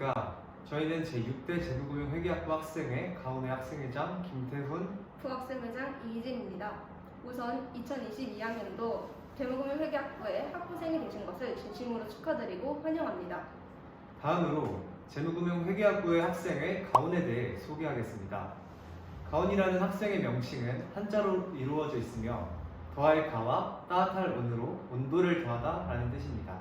안녕하십니까. 저희는 제6대 재무금융회계학부 학생회 가운의 학생회장 김태훈, 부학생회장 이희진입니다. 우선 2022학년도 재무금융 회계학부의 학부생이 되신 것을 진심으로 축하드리고 환영합니다. 다음으로 재무금융 회계학부의 학생회 가온에 대해 소개하겠습니다. 가온이라는 학생의 명칭은 한자로 이루어져 있으며 더할 가와 따뜻할 온으로 온도를 더하다 라는 뜻입니다.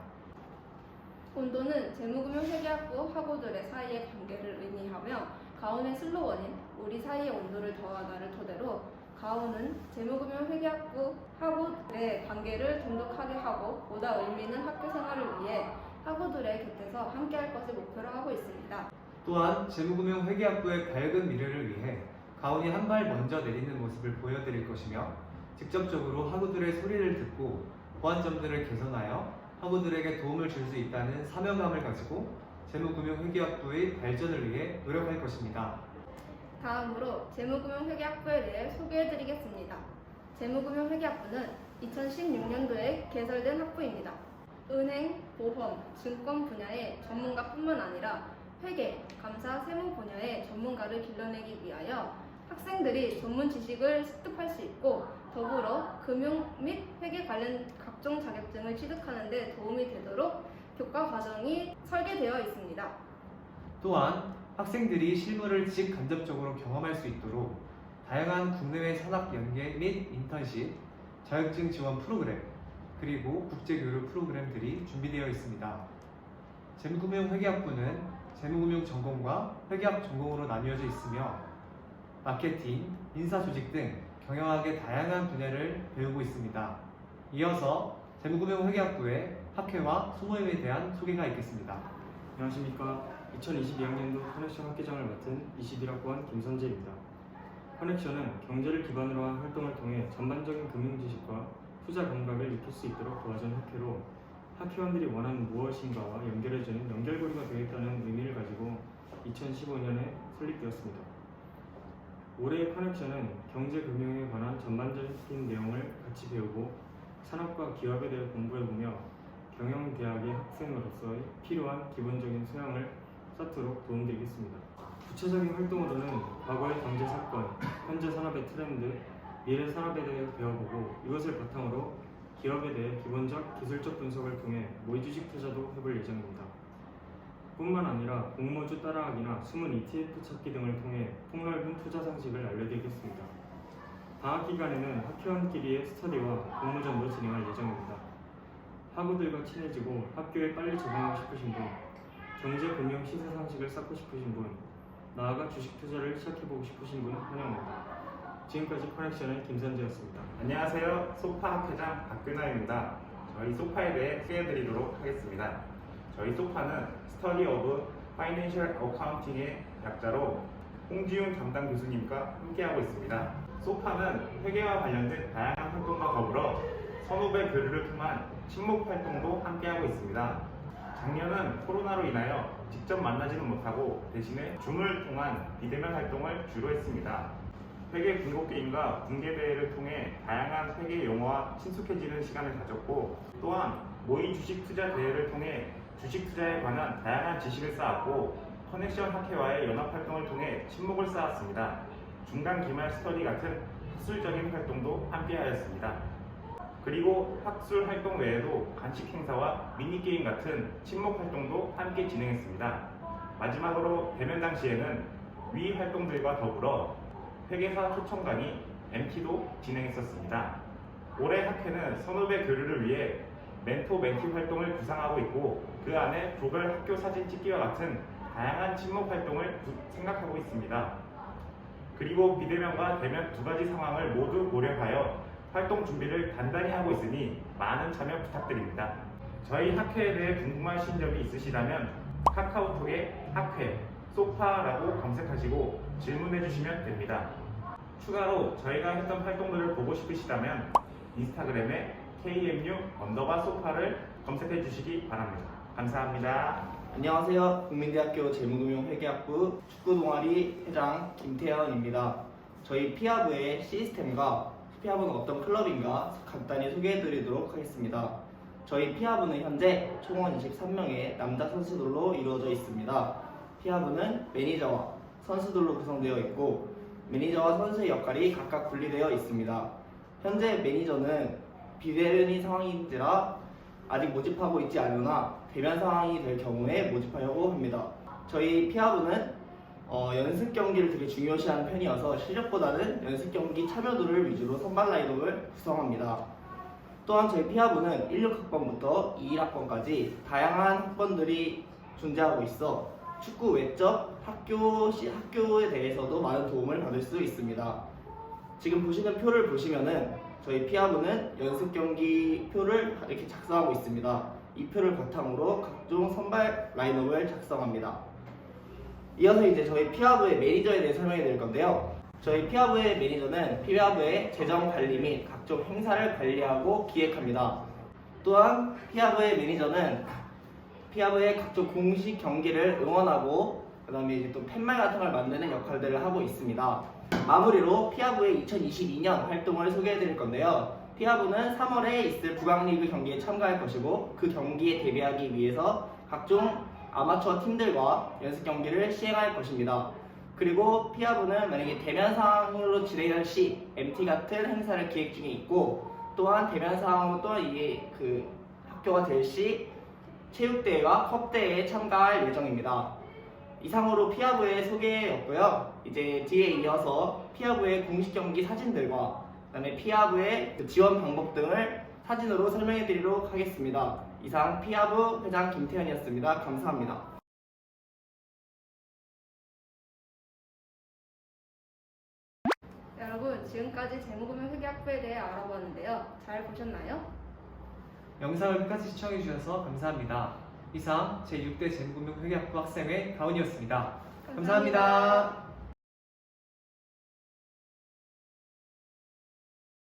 온도는 재무금융 회계학부 학우들의 사이의 관계를 의미하며 가온의 슬로건인 우리 사이의 온도를 더하다를 토대로 가온은 재무금융 회계학부 학우들의 관계를 돈독하게 하고 보다 의미 있는 학교 생활을 위해 학우들의 곁에서 함께할 것을 목표로 하고 있습니다. 또한 재무금융 회계학부의 밝은 미래를 위해 가온이 한 발 먼저 내리는 모습을 보여드릴 것이며 직접적으로 학우들의 소리를 듣고 보완 점들을 개선하여 학우들에게 도움을 줄 수 있다는 사명감을 가지고 재무금융회계학부의 발전을 위해 노력할 것입니다. 다음으로 재무금융회계학부에 대해 소개해드리겠습니다. 재무금융회계학부는 2016년도에 개설된 학부입니다. 은행, 보험, 증권 분야의 전문가뿐만 아니라 회계, 감사, 세무 분야의 전문가를 길러내기 위하여 학생들이 전문 지식을 습득할 수 있고 더불어 금융 및 회계 관련 각종 자격증을 취득하는 데 도움이 되도록 교과 과정이 설계되어 있습니다. 또한 학생들이 실무를 직간접적으로 경험할 수 있도록 다양한 국내외 산업 연계 및 인턴십, 자격증 지원 프로그램, 그리고 국제교류 프로그램들이 준비되어 있습니다. 재무금융 회계학부는 재무금융 전공과 회계학 전공으로 나뉘어져 있으며 마케팅, 인사조직 등 경영학의 다양한 분야를 배우고 있습니다. 이어서 재무금융 회계학부의 학회와 소모임에 대한 소개가 있겠습니다. 안녕하십니까. 2022학년도 커넥션 학계장을 맡은 21학번 김선재입니다. 커넥션은 경제를 기반으로 한 활동을 통해 전반적인 금융 지식과 투자 감각을 익힐 수 있도록 도와준 학회로 학회원들이 원하는 무엇인가와 연결해주는 연결고리가 되겠다는 의미를 가지고 2015년에 설립되었습니다. 올해의 커넥션은 경제 금융에 관한 전반적인 내용을 같이 배우고 산업과 기업에 대해 공부해보며 경영대학의 학생으로서의 필요한 기본적인 소양을 쌓도록 도움드리겠습니다. 구체적인 활동으로는 과거의 경제 사건, 현재 산업의 트렌드, 미래 산업에 대해 배워보고 이것을 바탕으로 기업에 대해 기본적 기술적 분석을 통해 모의주식 투자도 해볼 예정입니다. 뿐만 아니라 공모주 따라하기나 숨은 ETF 찾기 등을 통해 폭넓은 투자 상식을 알려드리겠습니다. 방학 기간에는 학회원끼리의 스터디와 공모전도 진행할 예정입니다. 학우들과 친해지고 학교에 빨리 적응하고 싶으신 분, 경제 금융 시세 상식을 쌓고 싶으신 분, 나아가 주식 투자를 시작해보고 싶으신 분 환영합니다. 지금까지 커넥션의 김선재였습니다. 안녕하세요. 소파 학회장 박근아입니다. 저희 소파에 대해 소개해드리도록 하겠습니다. 저희 소파는 스터디 오브 파이낸셜 어카운팅의 약자로 홍지훈 담당 교수님과 함께하고 있습니다. 소파는 회계와 관련된 다양한 활동과 더불어 선후배 교류를 통한 친목 활동도 함께하고 있습니다. 작년은 코로나로 인하여 직접 만나지는 못하고 대신에 줌을 통한 비대면 활동을 주로 했습니다. 회계 분석 게임과 공개 대회를 통해 다양한 회계 용어와 친숙해지는 시간을 가졌고 또한 모의 주식 투자 대회를 통해 주식 투자에 관한 다양한 지식을 쌓았고 커넥션 학회와의 연합 활동을 통해 친목을 쌓았습니다. 중간 기말 스터디 같은 학술적인 활동도 함께하였습니다. 그리고 학술 활동 외에도 간식 행사와 미니게임 같은 친목 활동도 함께 진행했습니다. 마지막으로 대면 당시에는 위 활동들과 더불어 회계사 초청 강의 MT도 진행했었습니다. 올해 학회는 선후배 교류를 위해 멘토 멘티 활동을 구상하고 있고 그 안에 조별 학교 사진 찍기와 같은 다양한 친목 활동을 구- 생각하고 있습니다. 그리고 비대면과 대면 두 가지 상황을 모두 고려하여 활동 준비를 단단히 하고 있으니 많은 참여 부탁드립니다. 저희 학회에 대해 궁금하신 점이 있으시다면 카카오톡에 학회, 소파라고 검색하시고 질문해 주시면 됩니다. 추가로 저희가 했던 활동들을 보고 싶으시다면 인스타그램에 KMU 언더바 소파를 검색해 주시기 바랍니다. 감사합니다. 안녕하세요. 국민대학교 재무금융회계학부 축구동아리 회장 김태현입니다. 저희 피아부의 시스템과 피아부는 어떤 클럽인가 간단히 소개해 드리도록 하겠습니다. 저희 피아부는 현재 총원 23명의 남자 선수들로 이루어져 있습니다. 피아부는 매니저와 선수들로 구성되어 있고 매니저와 선수의 역할이 각각 분리되어 있습니다. 현재 매니저는 비대면이 상황인지라 아직 모집하고 있지 않으나 대면 상황이 될 경우에 모집하려고 합니다. 저희 피아부는 어, 연습 경기를 되게 중요시하는 편이어서 실력보다는 연습 경기 참여도를 위주로 선발 라인업을 구성합니다. 또한 저희 피아부는 16학번부터 21학번까지 다양한 학번들이 존재하고 있어 축구 외적 학교 시, 학교에 대해서도 많은 도움을 받을 수 있습니다. 지금 보시는 표를 보시면은 저희 피아부는 연습 경기 표를 이렇게 작성하고 있습니다. 이 표를 바탕으로 각종 선발 라인업을 작성합니다. 이어서 이제 저희 피아부의 매니저에 대해 설명해 드릴 건데요. 저희 피아부의 매니저는 피아부의 재정 관리 및 각종 행사를 관리하고 기획합니다. 또한 피아부의 매니저는 피아부의 각종 공식 경기를 응원하고 그다음에 이제 또 팻말 같은 걸 만드는 역할들을 하고 있습니다. 마무리로 피아부의 2022년 활동을 소개해 드릴 건데요. 피아부는 3월에 있을 국왕리그 경기에 참가할 것이고 그 경기에 대비하기 위해서 각종 아마추어 팀들과 연습 경기를 시행할 것입니다. 그리고 피아부는 만약에 대면 상황으로 진행할 시 MT 같은 행사를 기획 중에 있고 또한 대면 상황으로 또한 이게 그 학교가 될 시 체육대회와 컵대회에 참가할 예정입니다. 이상으로 피아부의 소개였고요. 이제 뒤에 이어서 피아부의 공식 경기 사진들과 그다음에 피아부의 그 지원 방법 등을 사진으로 설명해 드리도록 하겠습니다. 이상 피아부 회장 김태현이었습니다. 감사합니다. 여러분, 지금까지 재무금융 회계학부에 대해 알아보았는데요. 잘 보셨나요? 영상을 끝까지 시청해주셔서 감사합니다. 이상 제6대 재무금융회계학부 학생회 가은이었습니다 감사합니다.